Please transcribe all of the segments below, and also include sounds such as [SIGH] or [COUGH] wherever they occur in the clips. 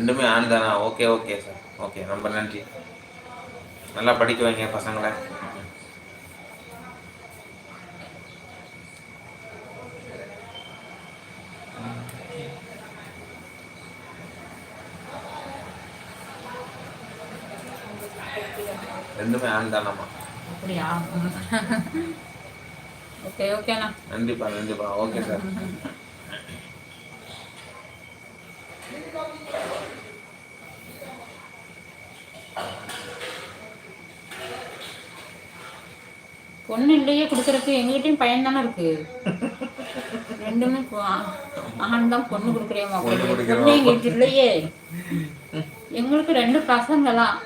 ரெண்டுமே ஆண் தானா? ஓகே ஓகே சார் ஓகே ரொம்ப நன்றி. நல்லா படிக்க வைங்க பசங்களை. ரெண்டுமே ஆண் தானாம்மா. அப்படியா? [LAUGHS] ஓகே ஓகேண்ணா நன்றிப்பா நன்றிப்பா. ஓகே சார் [LAUGHS] பொண்ணு இல்லையே கொடுக்கறதுக்கு எங்ககிட்டயும் பையன் தானே இருக்கு. ரெண்டுமே ஆண் தான் பொண்ணு பொண்ணு எங்களுக்கு இல்லையே. எங்களுக்கு ரெண்டு பசங்களாம்.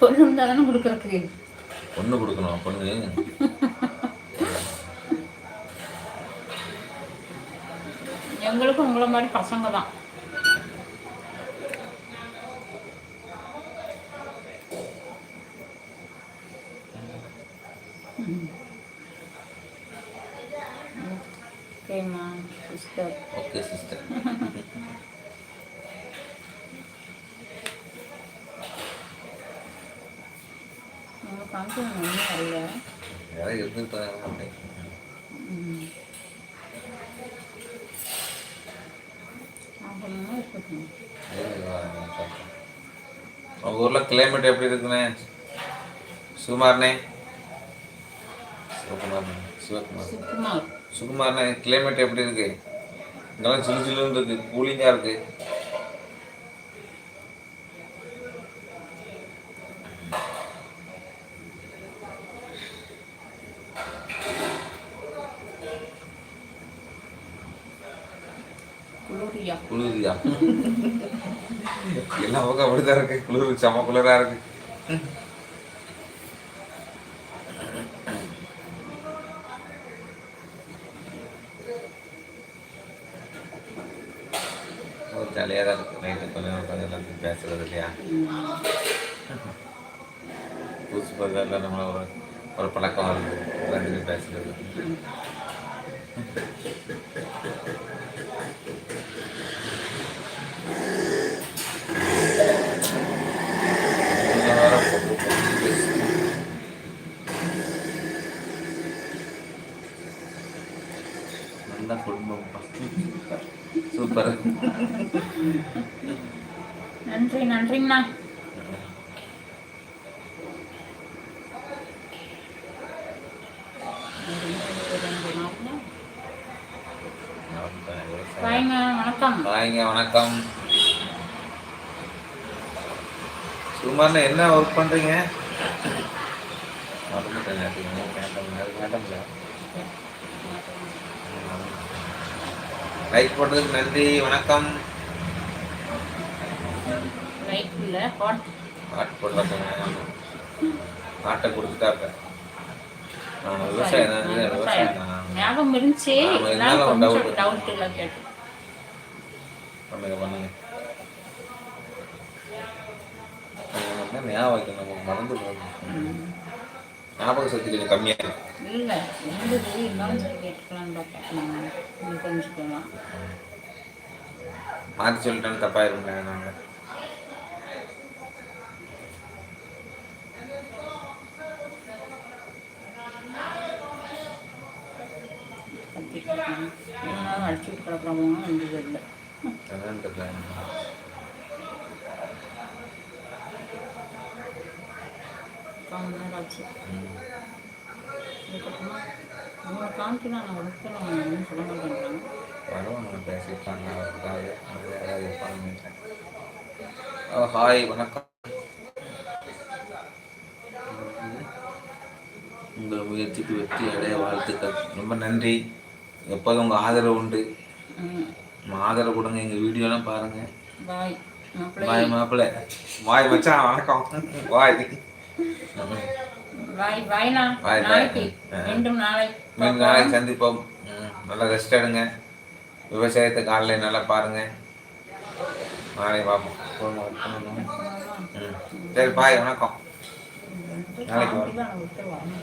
பொண்ணு இருந்தா தானே கொடுக்கறதுக்கு. பொண்ணு கொடுக்கணும் பொண்ணு. எங்களுக்கும் உங்களை மாதிரி பசங்க தான் ஓகேம்மா சிஸ்டர் ஓகே சிஸ்டர் ஃபங்க்ஷன் ஒன்றும் வரல. யாராவது இருந்துருப்பாங்க அப்படி ம். ஆகணும்னா இருக்கட்டும் உங்கள் ஊரில் கிளைமேட் எப்படி இருக்குண்ணே சுகுமார்ண்ணே சிவகுமார் சுக்குமார் சுகுமார்ண்ணே கிளைமேட் எப்படி இருக்கு? இங்கெல்லாம் சிலு சிலுன்னு இருக்கு கூலிங்காக இருக்கு. குளூரியா. [LAUGHS] எல்லா பக்கம் அப்படிதான் இருக்கு. குளிர் செம குளிரா இருக்கு. ஜாலியாக தான் இருக்கும். நைட்டு கொஞ்சம் உட்காந்து எல்லாத்தையும் பேசுறது இல்லையா? புதுசு புதுசாக நம்மள ஒரு ஒரு பழக்கம் வருது உட்காந்து பேசுறது நீங்க வேற பொண்ணு பொண்ணு பேசு. நல்ல குடும்பம்ப்பா சூப்பர். நன்றி நன்றிங்கண்ணா வணக்கம். வணக்கம். சுமார்ண்ணா என்ன ஒர்க் பண்றீங்க? மறந்துட்டேன் கேட்டோம்ல. லைக் போட்டதுக்கு நன்றி வணக்கம். ஆட்டு போடுறாங்க ஆட்டை கொடுத்துட்டாக்க நான் விவசாயம் தான் விவசாயம். தான். ஞாபகம் இருந்துச்சு. கொஞ்சம் doubt. டவுட் இல்லை கேட்டு பண்ணுங்க. பண்ணுங்க ஞாபகம் நமக்கு மறந்து போகணும் ஞாபக சக்தி கொஞ்சம் கம்மியாக இருக்கு. இல்லை இருந்தது இருந்தாலும் சரி கேட்டுக்கலான்னு பார்த்தேன் கொஞ்சிக்கலாம் மாற்றி சொல்லிட்டேன்னு தப்பாயிருங்க நாங்கள் கத்திக்கலாம் எல்லாம் அடிச்சுட்டு கிடக்குறவங்க வந்தது இல்லை. என்னன்னு தெரியல. மணி நேரம் ஆச்சு. அதுக்கப்புறமா காமிக்கலாம் நான் சொல்ல மாட்டேங்கிறாங்க வருவாங்க யாராவது இருப்பாங்க ஹாய் வணக்கம். உங்கள் முயற்சிக்கு வெற்றி அடைய வாழ்த்துக்கள். ரொம்ப நன்றி. எப்போதும் உங்கள் ஆதரவு உண்டு. ஆதரவு கொடுங்க எங்கள் வீடியோலாம் பாருங்கள் பாய் மாப்பிள்ளை. பாய் மாப்பிள்ளை. பாய் மச்சான் வணக்கம். பாய் மீண்டும் நாளை நாளைக்கு சந்திப்போம். ம், நல்லா ரெஸ்ட் எடுங்க. விவசாயத்தை காலையில் நல்லா பாருங்க. நாளைக்கு பார்ப்போம். சரி பாய் வணக்கம். நாளைக்கு